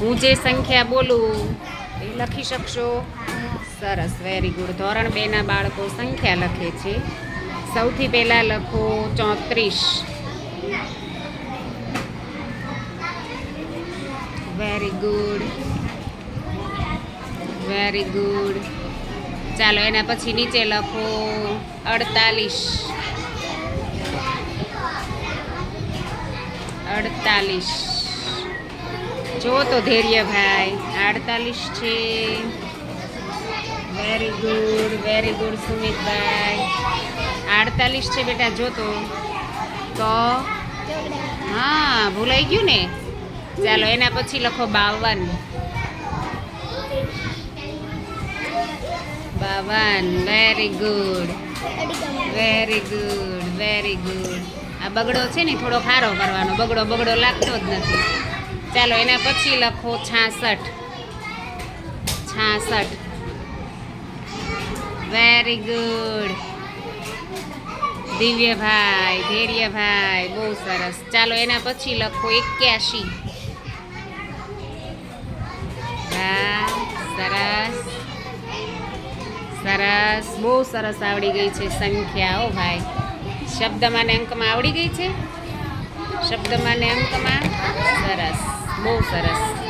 હું જે સંખ્યા બોલું એ લખી શકશો? સરસ વેરી ગુડ ધોરણ બેના બાળકો સંખ્યા લખે છે. સૌથી પહેલાં લખો ચોત્રીસ. વેરી ગુડ વેરી ગુડ ચાલો, એના પછી નીચે લખો અડતાલીસ. અડતાલીસ. જો તો ધૈર્યભાઈ, આડતાલીસ છે. Very good very good સુમિતભાઈ. આડતાલીસ છે બેટા, જો તો. તો? હા, ભૂલાઈ ગયું ને? ચાલો, એના પછી લખો બાવન. બાવન very good very good very good આ બગડો છે ને થોડો ખારો કરવાનો. બગડો બગડો લાગતો જ નથી. ચાલો, એના પછી લખો છાસઠ. છાસઠ. વેરી ગુડ દિવ્યભાઈ, ધૈર્યભાઈ, બહુ સરસ. ચાલો, એના પછી લખો એક્યાસી સરસ. સરસ. બહુ સરસ આવડી ગઈ છે સંખ્યા ઓ ભાઈ. શબ્દમાં ને અંકમાં આવડી ગઈ છે? શબ્દમાં ને અંકમાં? બહુ સરસ.